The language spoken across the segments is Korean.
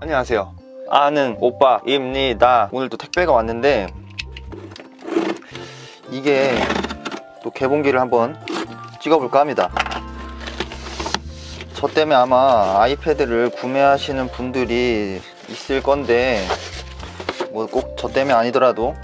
안녕하세요. 아는 오빠입니다. 오늘 또 택배가 왔는데 이게 또 개봉기를 한번 찍어볼까 합니다. 저 때문에 아마 아이패드를 구매하시는 분들이 있을 건데 뭐 꼭 저 때문에 아니더라도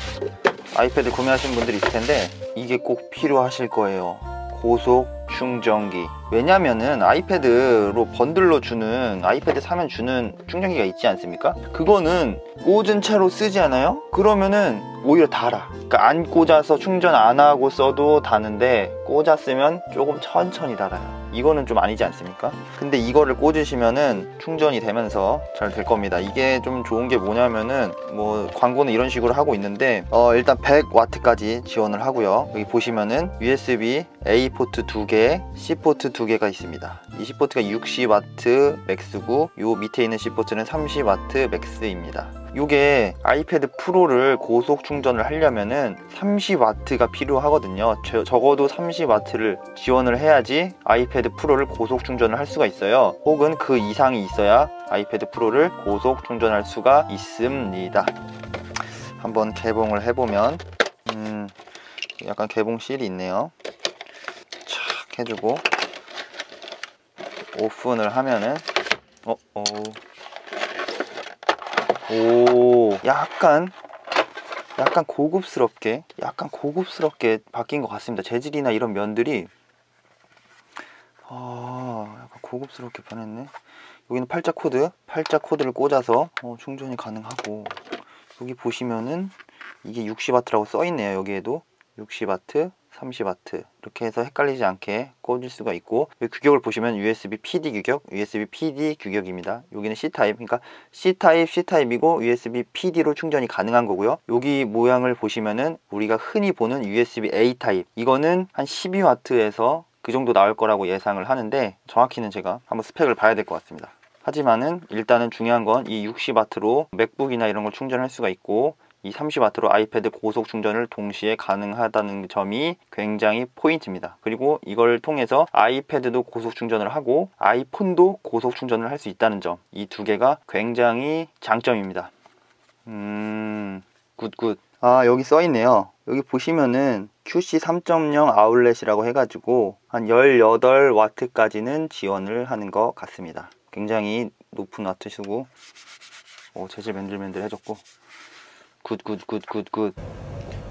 아이패드 구매하시는 분들이 있을 텐데 이게 꼭 필요하실 거예요. 고속 충전기. 왜냐면은 아이패드로 번들로 주는 아이패드 사면 주는 충전기가 있지 않습니까? 그거는 꽂은 채로 쓰지 않아요? 그러면은 오히려 달아. 그러니까 안 꽂아서 충전 안 하고 써도 다는데 꽂았으면 조금 천천히 달아요 이거는 좀 아니지 않습니까? 근데 이거를 꽂으시면은 충전이 되면서 잘 될 겁니다. 이게 좀 좋은 게 뭐냐면은 뭐 광고는 이런 식으로 하고 있는데 어 일단 100W까지 지원을 하고요. 여기 보시면은 USB A 포트 2개 C 포트 2개가 있습니다. 이 C 포트가 60W 맥스고 요 밑에 있는 C 포트는 30W 맥스입니다 이게 아이패드 프로를 고속 충전을 하려면은 30W가 필요하거든요. 저, 적어도 30W를 지원을 해야지 아이패드 프로를 고속 충전을 할 수가 있어요. 혹은 그 이상이 있어야 아이패드 프로를 고속 충전할 수가 있습니다. 한번 개봉을 해보면 음, 약간 개봉 실이 있네요. 착 해주고 오픈을 하면은 어, 어. 오. 약간 약간 고급스럽게 약간 고급스럽게 바뀐 것 같습니다. 재질이나 이런 면들이. 아 약간 고급스럽게 변했네. 여기는 팔자 코드 팔자 코드를 꽂아서 어, 충전이 가능하고. 여기 보시면은 이게 60W라고 써 있네요 여기에도. 60W 30W 이렇게 해서 헷갈리지 않게 꽂을 수가 있고 규격을 보시면 USB PD 규격, USB PD 규격입니다. 여기는 C타입, 그러니까 C타입, C타입이고 USB PD로 충전이 가능한 거고요. 여기 모양을 보시면은 우리가 흔히 보는 USB A타입 이거는 한 12W에서 그 정도 나올 거라고 예상을 하는데 정확히는 제가 한번 스펙을 봐야 될 것 같습니다. 하지만은 일단은 중요한 건 이 60W로 맥북이나 이런 걸 충전할 수가 있고 이 30W로 아이패드 고속 충전을 동시에 가능하다는 점이 굉장히 포인트입니다. 그리고 이걸 통해서 아이패드도 고속 충전을 하고 아이폰도 고속 충전을 할 수 있다는 점. 이 두 개가 굉장히 장점입니다. 음, 굿굿. 아, 여기 써 있네요. 여기 보시면은 QC 3.0 아울렛이라고 해가지고 한 18W까지는 지원을 하는 것 같습니다. 굉장히 높은 와트 수고 오, 재질 맨들맨들 해졌고 굿 굿 굿 굿 굿.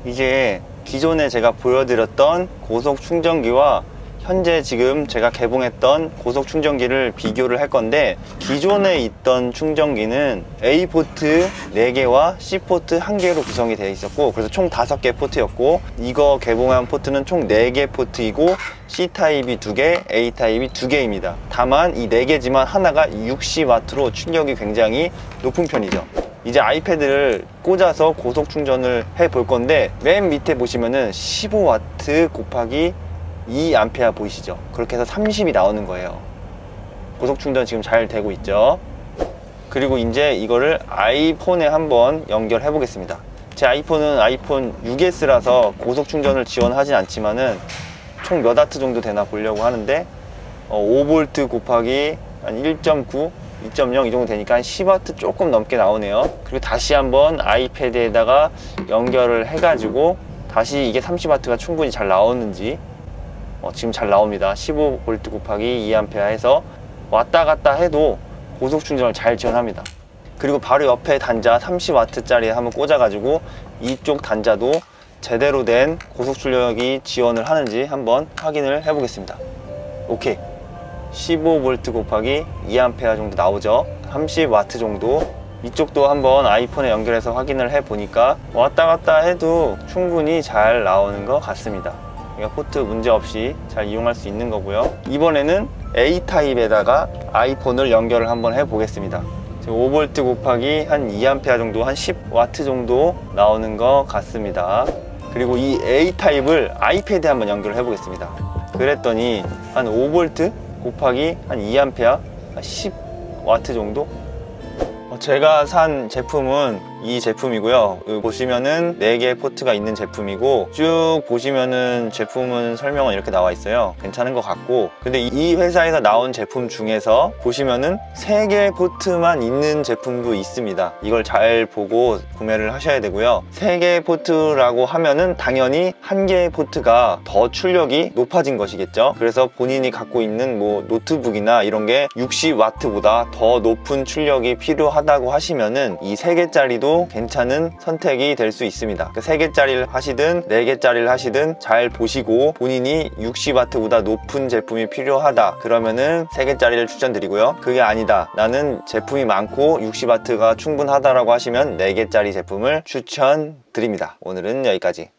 이제 기존에 제가 보여드렸던 고속 충전기와 현재 지금 제가 개봉했던 고속 충전기를 비교를 할 건데 기존에 있던 충전기는 A 포트 4개와 C 포트 1개로 구성이 되어 있었고 그래서 총 5개 포트였고 이거 개봉한 포트는 총 4개 포트이고 C 타입이 2개, A 타입이 2개입니다. 다만 이 4개지만 하나가 60W로 출력이 굉장히 높은 편이죠. 이제 아이패드를 꽂아서 고속 충전을 해 볼 건데 맨 밑에 보시면은 15W 곱하기 2A 보이시죠? 그렇게 해서 30이 나오는 거예요. 고속 충전 지금 잘 되고 있죠? 그리고 이제 이거를 아이폰에 한번 연결해 보겠습니다. 제 아이폰은 아이폰 6S라서 고속 충전을 지원하진 않지만은 총 몇 와트 정도 되나 보려고 하는데 어, 5V 곱하기 한 1.9 2.0 이 정도 되니까 한 10W 조금 넘게 나오네요 그리고 다시 한번 아이패드에다가 연결을 해가지고 다시 이게 30W가 충분히 잘 나오는지 어, 지금 잘 나옵니다. 15V 곱하기 2A 해서 왔다 갔다 해도 고속 충전을 잘 지원합니다. 그리고 바로 옆에 단자 30W짜리 한번 꽂아가지고 이쪽 단자도 제대로 된 고속 출력이 지원을 하는지 한번 확인을 해 보겠습니다. 오케이. 15V 곱하기 2A 정도 나오죠? 30W 정도. 이쪽도 한번 아이폰에 연결해서 확인을 해 보니까 왔다 갔다 해도 충분히 잘 나오는 것 같습니다 그러니까 포트 문제없이 잘 이용할 수 있는 거고요. 이번에는 A타입에다가 아이폰을 연결을 한번 해 보겠습니다. 5V 곱하기 한 2A 정도 한 10W 정도 나오는 것 같습니다. 그리고 이 A타입을 아이패드에 한번 연결을 해 보겠습니다. 그랬더니 한 5V 곱하기 한 2A 10W 정도? 어, 제가 산 제품은 이 제품이고요. 여기 보시면은 4개 포트가 있는 제품이고 쭉 보시면은 제품은 설명은 이렇게 나와 있어요. 괜찮은 것 같고 근데 이 회사에서 나온 제품 중에서 보시면은 3개 포트만 있는 제품도 있습니다. 이걸 잘 보고 구매를 하셔야 되고요. 3개 포트라고 하면은 당연히 한 개의 포트가 더 출력이 높아진 것이겠죠. 그래서 본인이 갖고 있는 뭐 노트북이나 이런 게 60W보다 더 높은 출력이 필요하다고 하시면은 이 3개짜리도 괜찮은 선택이 될 수 있습니다. 그 3개짜리를 하시든 4개짜리를 하시든 잘 보시고 본인이 60W보다 높은 제품이 필요하다 그러면은 3개짜리를 추천드리고요. 그게 아니다. 나는 제품이 많고 60W가 충분하다라고 하시면 4개짜리 제품을 추천드립니다. 오늘은 여기까지.